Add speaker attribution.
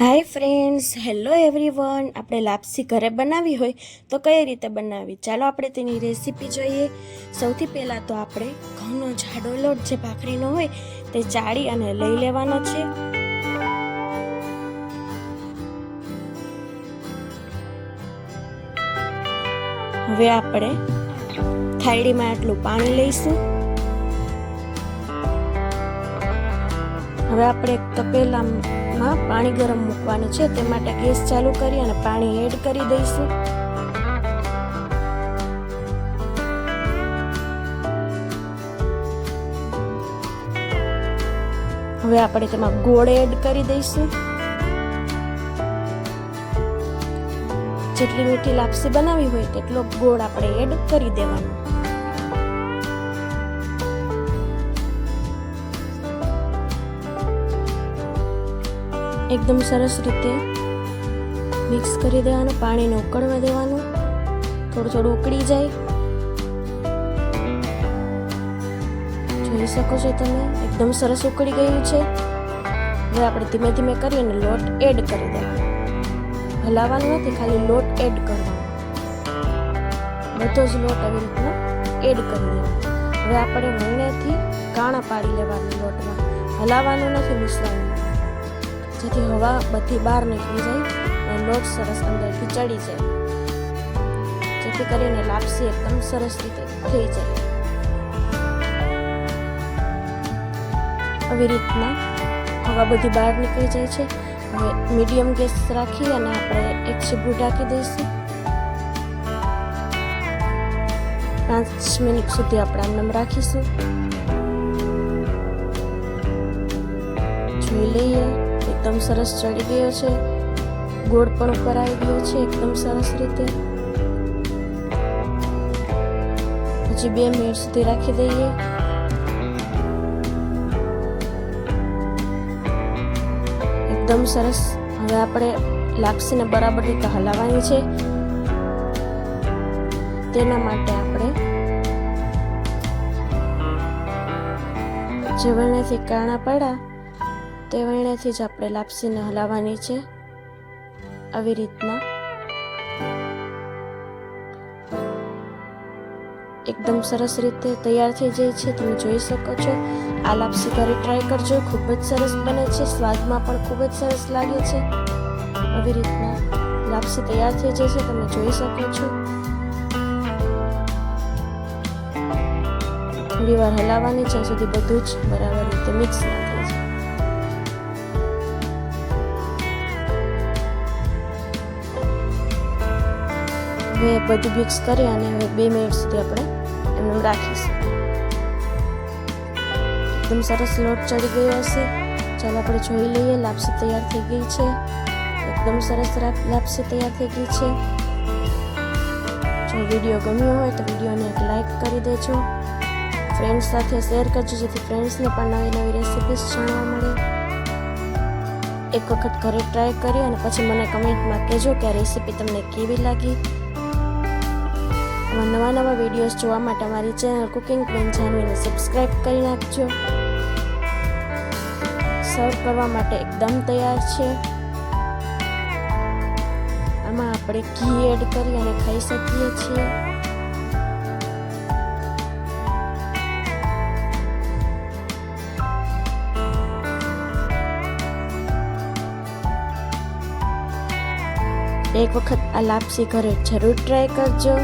Speaker 1: Hi friends, hello everyone. આપણે લાપસી ઘરે બનાવી હોય તો કઈ રીતે બનાવી? ચાલો આપણે તેની રેસીપી જોઈએ. સૌથી પહેલાં તો આપણે ઘઉંનો જાડો લોટ જે ભાખરીનો હોય તે ચાળી અને લઈ લેવાનો છે. હવે આપણે થાળીમાં આટલું પાણી લઈશું. હવે આપણે એક તપેલામાં પાણી ગરમ મૂકવાનું છે, તે માટે ગેસ ચાલુ કરી અને પાણી એડ કરી દઈશું. હવે આપણે તેમાં ગોળ એડ કરી દઈશું. જેટલી મીઠી લાપસી બનાવી હોય, તેટલો ગોળ આપણે એડ કરી દેવાનો. એકદમ સરસ રીતે મિક્સ કરી દેવાનું, પાણીને ઉકળવા દેવાનું. થોડું થોડું ઉકળી જાય. જોઈ શકો છો તમે, એકદમ સરસ ઉકળી ગયું છે. હવે આપણે ધીમે ધીમે કરીને લોટ એડ કરી દેવાનો. હલાવવાનું નથી, ખાલી લોટ એડ કરવાનો. બધો જ લોટ આવી રીતના એડ કરી દેવાનો. હવે આપણે વણેથી કાણા પાડી લેવાનું લોટમાં. હલાવવાનું નથી, મિશ્રણમાં. જેથી હવા બધી બહાર નીકળી જાય અને લોટ સરસ અંદરથી ચડી જાય. જેથી કરીને લાપસી એકદમ સરસ રીતે થઈ જાય. આવી રીતના હવા બધી બહાર નીકળી જાય છે. હવે મીડિયમ ગેસ રાખી અને આપણે એક સીબું ઢાંકી દઈશું. પાંચ મિનિટ સુધી આપણે આમ રાખીશું. જોઈ લઈએ. એકદમ સરસ ચડી ગયો છે. ગોળ પણ ઉપર ગયો છે એકદમ સરસ રીતે. પછી બે મિનિટ સુધી રાખી દઈએ. એકદમ સરસ. હવે આપણે લાપસીને બરાબર રીતે હલાવવાની છે. તેના માટે આપણે જે વણેથી કાણા પડ્યા. તે વણેથી જ આપણે લાપસીને હલાવવાની છે. આવી રીતના. એકદમ સરસ રીતે તૈયાર થઈ જાય છે. તમે જોઈ શકો છો. આ લાપસી ઘરે ટ્રાય કરજો. ખૂબ જ સરસ બને છે. સ્વાદમાં પણ ખૂબ જ સરસ લાગે છે. આવી રીતના લાપસી તૈયાર થઈ જાય છે. તમે જોઈ શકો છો. થોડી વાર હલાવવાની, જ્યાં સુધી બધું જ બરાબર રીતે મિક્સ ના હવે બધું મિક્સ કરી અને હવે બે મિનિટ સુધી આપણે એમને રાખીશું. એકદમ સરસ લોટ ચડી ગયો હશે. ચાલો આપણે જોઈ લઈએ, લાપસી તૈયાર થઈ ગઈ છે. એકદમ સરસ લાપસી તૈયાર થઈ ગઈ છે. જો વીડિયો ગમ્યો હોય તો વિડીયોને એક લાઈક કરી દેજો. ફ્રેન્ડ્સ સાથે શેર કરજો, જેથી ફ્રેન્ડ્સને પણ નવી નવી રેસિપીસ જાણવા મળે. એક વખત ઘરે ટ્રાય કરી અને પછી મને કમેન્ટમાં કહેજો કે આ રેસીપી તમને કેવી લાગી. આવા નવા નવા વિડીયોઝ જોવા માટે અમારી ચેનલ કુકિંગ ક્વીન જાનવીને સબસ્ક્રાઇબ કરી નાખજો. સર્વ કરવા માટે એકદમ તૈયાર છે. આમાં આપણે ઘી એડ કરી અને ખાઈ શકીએ છીએ. એક વખત આ લાપસી ઘરે જરૂર ટ્રાય કરજો.